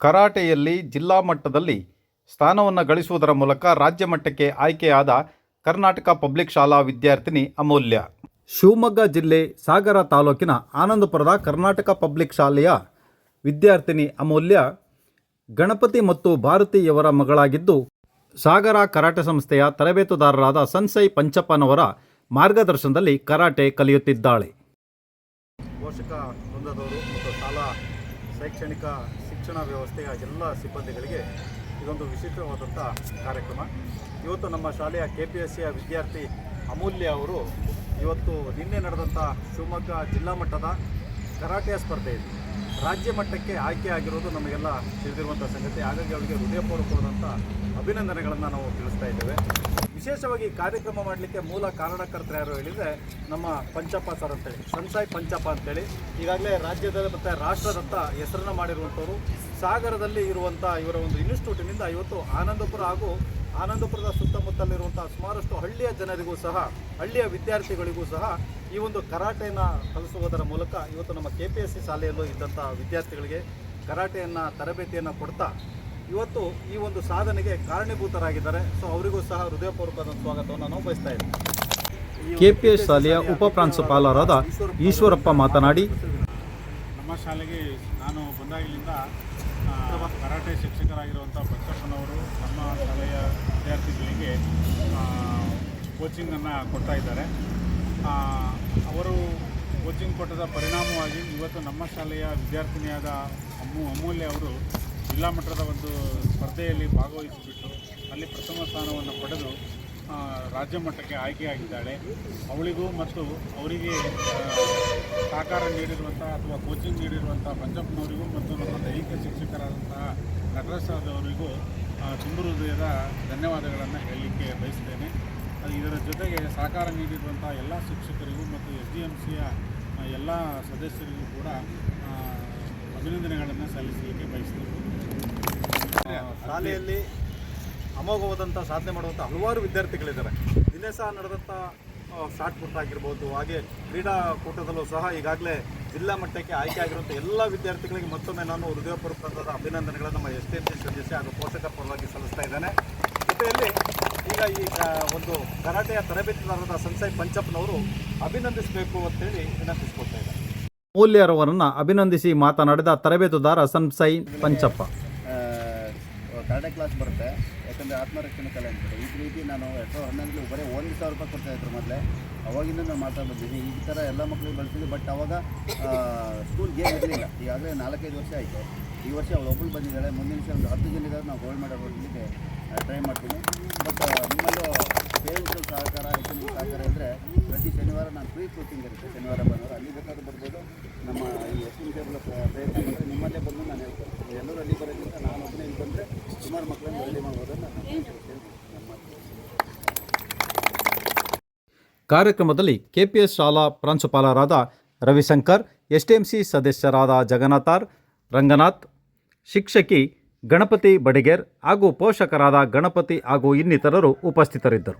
ಕರಾಟೆಯಲ್ಲಿ ಜಿಲ್ಲಾ ಮಟ್ಟದಲ್ಲಿ ಸ್ಥಾನವನ್ನು ಗಳಿಸುವುದರ ಮೂಲಕ ರಾಜ್ಯ ಮಟ್ಟಕ್ಕೆ ಆಯ್ಕೆಯಾದ ಕರ್ನಾಟಕ ಪಬ್ಲಿಕ್ ಶಾಲಾ ವಿದ್ಯಾರ್ಥಿನಿ ಅಮೂಲ್ಯ. ಶಿವಮೊಗ್ಗ ಜಿಲ್ಲೆ ಸಾಗರ ತಾಲೂಕಿನ ಆನಂದಪುರದ ಕರ್ನಾಟಕ ಪಬ್ಲಿಕ್ ಶಾಲೆಯ ವಿದ್ಯಾರ್ಥಿನಿ ಅಮೂಲ್ಯ ಗಣಪತಿ ಮತ್ತು ಭಾರತಿಯವರ ಮಗಳಾಗಿದ್ದು, ಸಾಗರ ಕರಾಟೆ ಸಂಸ್ಥೆಯ ತರಬೇತುದಾರರಾದ ಸನ್ಸೈ ಪಂಚಪ್ಪನವರ ಮಾರ್ಗದರ್ಶನದಲ್ಲಿ ಕರಾಟೆ ಕಲಿಯುತ್ತಿದ್ದಾಳೆ. ಪೋಷಕ ಶಾಲಾ ಶೈಕ್ಷಣಿಕ ಶಿಕ್ಷಣ ವ್ಯವಸ್ಥೆಯ ಎಲ್ಲ ಸಿಬ್ಬಂದಿಗಳಿಗೆ ಇದೊಂದು ವಿಶಿಷ್ಟವಾದಂಥ ಕಾರ್ಯಕ್ರಮ. ಇವತ್ತು ನಮ್ಮ ಶಾಲೆಯ ಕೆ ಪಿ ಎಸ್ ಸಿಯ ವಿದ್ಯಾರ್ಥಿ ಅಮೂಲ್ಯ ಅವರು ಇವತ್ತು ನಿನ್ನೆ ನಡೆದಂಥ ಶಿವಮೊಗ್ಗ ಜಿಲ್ಲಾ ಮಟ್ಟದ ಕರಾಟೆಯ ಇದೆ. ರಾಜ್ಯ ಮಟ್ಟಕ್ಕೆ ಆಯ್ಕೆ ಆಗಿರೋದು ನಮಗೆಲ್ಲ ತಿಳಿದಿರುವಂಥ ಸಂಗತಿ. ಹಾಗಾಗಿ ಅವರಿಗೆ ಹೃದಯಪೂರ್ವಕವಾದಂಥ ಅಭಿನಂದನೆಗಳನ್ನು ನಾವು ತಿಳಿಸ್ತಾ ಇದ್ದೇವೆ. ವಿಶೇಷವಾಗಿ ಕಾರ್ಯಕ್ರಮ ಮಾಡಲಿಕ್ಕೆ ಮೂಲ ಕಾರಣಕರ್ತರು ಯಾರು ಹೇಳಿದರೆ ನಮ್ಮ ಪಂಚಪ್ಪ ಸರ್ ಅಂತೇಳಿ ಸನ್ಸಾಯ್ ಪಂಚಪ್ಪ ಅಂತೇಳಿ. ಈಗಾಗಲೇ ರಾಜ್ಯದ ಮತ್ತು ರಾಷ್ಟ್ರದತ್ತ ಹೆಸರನ್ನು ಮಾಡಿರುವಂಥವ್ರು. ಸಾಗರದಲ್ಲಿ ಇರುವಂಥ ಇವರ ಒಂದು ಇನ್ಸ್ಟಿಟ್ಯೂಟಿನಿಂದ ಇವತ್ತು ಆನಂದಪುರ ಹಾಗೂ ಆನಂದಪುರದ ಸುತ್ತಮುತ್ತಲಿರುವಂಥ ಸುಮಾರಷ್ಟು ಹಳ್ಳಿಯ ಜನರಿಗೂ ಸಹ, ಹಳ್ಳಿಯ ವಿದ್ಯಾರ್ಥಿಗಳಿಗೂ ಸಹ ಈ ಒಂದು ಕರಾಟೆಯನ್ನು ಕಲಿಸುವುದರ ಮೂಲಕ ಇವತ್ತು ನಮ್ಮ ಕೆ ಪಿ ಎಸ್ ಸಿ ಶಾಲೆಯಲ್ಲೂ ಇದ್ದಂಥ ವಿದ್ಯಾರ್ಥಿಗಳಿಗೆ ಕರಾಟೆಯನ್ನು ತರಬೇತಿಯನ್ನು ಕೊಡ್ತಾ ಇವತ್ತು ಈ ಒಂದು ಸಾಧನೆಗೆ ಕಾರಣೀಭೂತರಾಗಿದ್ದಾರೆ. ಸೊ ಅವರಿಗೂ ಸಹ ಹೃದಯಪೂರ್ವಕದ ಸ್ವಾಗತವನ್ನು ನಾವು ಬಯಸ್ತಾ ಇದ್ದೀವಿ ಕೆಪಿಎಸ್ ಶಾಲೆಯ ಉಪಪ್ರಾಂಶುಪಾಲರಾದ ಈಶ್ವರಪ್ಪ ಮಾತನಾಡಿ. ನಮ್ಮ ಶಾಲೆಗೆ ನಾನು ಬಂದಾಗಲಿಂದ ಕರಾಟೆ ಶಿಕ್ಷಕರಾಗಿರುವಂಥ ಅವರು ನಮ್ಮ ಶಾಲೆಯ ವಿದ್ಯಾರ್ಥಿಗಳಿಗೆ ಕೋಚಿಂಗನ್ನು ಕೊಡ್ತಾ ಇದ್ದಾರೆ. ಆ, ಅವರು ಕೋಚಿಂಗ್ ಕೊಟ್ಟದ ಪರಿಣಾಮವಾಗಿ ಇವತ್ತು ನಮ್ಮ ಶಾಲೆಯ ವಿದ್ಯಾರ್ಥಿನಿಯಾದ ಅಮೂ ಅಮೂಲ್ಯ ಅವರು ಜಿಲ್ಲಾ ಮಟ್ಟದ ಒಂದು ಸ್ಪರ್ಧೆಯಲ್ಲಿ ಭಾಗವಹಿಸಿಬಿಟ್ಟು ಅಲ್ಲಿ ಪ್ರಥಮ ಸ್ಥಾನವನ್ನು ಪಡೆದು ರಾಜ್ಯ ಮಟ್ಟಕ್ಕೆ ಆಯ್ಕೆಯಾಗಿದ್ದಾಳೆ. ಅವಳಿಗೂ ಮತ್ತು ಅವರಿಗೆ ಸಹಕಾರ ನೀಡಿರುವಂಥ ಅಥವಾ ಕೋಚಿಂಗ್ ನೀಡಿರುವಂಥ ಪಂಜಪ್ಪನವರಿಗೂ ಮತ್ತು ನಮ್ಮ ದೈಹಿಕ ಶಿಕ್ಷಕರಾದಂತಹ ನಟರಾಜ್ ತುಂಬ ಹೃದಯದ ಧನ್ಯವಾದಗಳನ್ನು ಹೇಳಲಿಕ್ಕೆ ಬಯಸ್ತೇನೆ. ಇದರ ಜೊತೆಗೆ ಸಹಕಾರ ನೀಡಿರುವಂಥ ಎಲ್ಲ ಶಿಕ್ಷಕರಿಗೂ ಮತ್ತು ಎಸ್ ಡಿ ಎಂ ಸಿಯ ಎಲ್ಲ ಸದಸ್ಯರಿಗೂ ಕೂಡ ಅಭಿನಂದನೆಗಳನ್ನು ಸಲ್ಲಿಸಲಿಕ್ಕೆ ಬಯಸ್ತೀವಿ ಶಾಲೆಯಲ್ಲಿ ಅಮೋಘವಾದಂಥ ಸಾಧನೆ ಮಾಡುವಂಥ ಹಲವಾರು ವಿದ್ಯಾರ್ಥಿಗಳಿದ್ದಾರೆ. ನಿನ್ನೆ ಸಹ ನಡೆದಂಥ ಶಾರ್ಟ್ ಪುಟ್ ಆಗಿರ್ಬೋದು, ಹಾಗೆ ಕ್ರೀಡಾಕೂಟದಲ್ಲೂ ಸಹ ಈಗಾಗಲೇ ಜಿಲ್ಲಾ ಮಟ್ಟಕ್ಕೆ ಆಯ್ಕೆ ಆಗಿರುವಂಥ ಎಲ್ಲ ವಿದ್ಯಾರ್ಥಿಗಳಿಗೆ ಮತ್ತೊಮ್ಮೆ ನಾನು ಹೃದಯಪೂರ್ವಕವಾದ ಅಭಿನಂದನೆಗಳನ್ನು ನಮ್ಮ ಎಸ್ ಟಿ ಎಂ ಸಿ ಸದಸ್ಯ ಹಾಗೂ ಪೋಷಕ ಪರವಾಗಿ ಸಲ್ಲಿಸ್ತಾ ಇದ್ದೇನೆ. ಜೊತೆಯಲ್ಲಿ ಈಗ ಈ ಒಂದು ಕರಾಟೆಯ ತರಬೇತಿದಾರರಾದ ಸಂಸೈ ಪಂಚಪ್ಪನವರು ಅಭಿನಂದಿಸಬೇಕು ಅಂತೇಳಿ ವಿನಂತಿಸ್ಕೊಳ್ತಾ ಇದ್ದಾರೆ ಅಮೂಲ್ಯರವರನ್ನು ಅಭಿನಂದಿಸಿ ಮಾತನಾಡಿದ ತರಬೇತುದಾರ ಸನ್ಸೈ ಪಂಚಪ್ಪ. ಕರಾಟೆ ಕ್ಲಾಸ್ ಬರುತ್ತೆ. ಯಾಕಂದರೆ ಆತ್ಮರಕ್ಷಣೆ ಕಲೆ ಅಂತಾರೆ. ಈ ರೀತಿ ನಾನು ಎರಡು ಸಾವಿರದ ಬರೀ ಒಂದು ಸಾವಿರ ರೂಪಾಯಿ ಕೊಡ್ತಾ ಇದ್ರು ಮೊದಲೇ. ಅವಾಗಿಂದ ನಾನು ಮಾಡ್ತಾ ಈ ಥರ ಎಲ್ಲ ಮಕ್ಕಳಿಗೆ ಬಳಸಿದ್ವಿ ಬಟ್ ಅವಾಗ ಸ್ಕೂಲ್ ಗೇಮ್ ಇರಲಿಲ್ಲ. ಈಗಾಗಲೇ ನಾಲ್ಕೈದು ವರ್ಷ ಆಯಿತು. ಈ ವರ್ಷ ಅವಳು ಒಬ್ಬಳು ಬಂದಿದ್ದಾಳೆ. ಮುಂದಿನ ವರ್ಷ ಒಂದು ಹತ್ತು ಜನ ನಾವು ಗೋಲ್ಡ್ ಮೆಡಲ್ ಹೋಗಲಿಕ್ಕೆ ಟ್ರೈ ಮಾಡ್ತೀನಿ. ಬಟ್ ನಿಮ್ಮಲ್ಲೂ ಪೇರೆಂಟ್ಸ್ ಸಹಕಾರ, ಹೆಚ್ಚಿನ ಸಹಕಾರ ಪ್ರತಿ ಶನಿವಾರ ನಾನು ಫ್ರೀ ಕೋಚಿಂಗ್ ಇರುತ್ತೆ. ಶನಿವಾರ, ಭಾನುವಾರ. ಅಲ್ಲಿ ಬೇಕಾದ್ರೂ ಬರ್ಬೋದು. ನಮ್ಮ ಈ ಎಸ್ ಎಂ ಟೇಬಲ್ ಪ್ರಯತ್ನ ಮಾಡಿದ್ರೆ ನಿಮ್ಮಲ್ಲೇ ಬಂದು ನಾನು ಹೇಳ್ತೇನೆ. ಎಲ್ಲರೂ ಅಲ್ಲಿ ಬರೋದ್ರಿಂದ ನಾನು ಒಬ್ಬನೇ ಇಲ್ಲಿ ಬಂದರೆ ಸುಮಾರು ಮಕ್ಕಳನ್ನು ರೆಡಿ ಮಾಡ್ಬೋದು ಅಂತ ನಾನು. ಕಾರ್ಯಕ್ರಮದಲ್ಲಿ ಕೆಪಿಎಸ್ ಶಾಲಾ ಪ್ರಾಂಶುಪಾಲರಾದ ರವಿಶಂಕರ್ ಎಸ್ಟಿಎಂಸಿ ಸದಸ್ಯರಾದ ಜಗನ್ನಾಥಾರ್, ರಂಗನಾಥ್, ಶಿಕ್ಷಕಿ ಗಣಪತಿ ಬಡಿಗೇರ್ ಹಾಗೂ ಪೋಷಕರಾದ ಗಣಪತಿ ಹಾಗೂ ಇನ್ನಿತರರು ಉಪಸ್ಥಿತರಿದ್ದರು.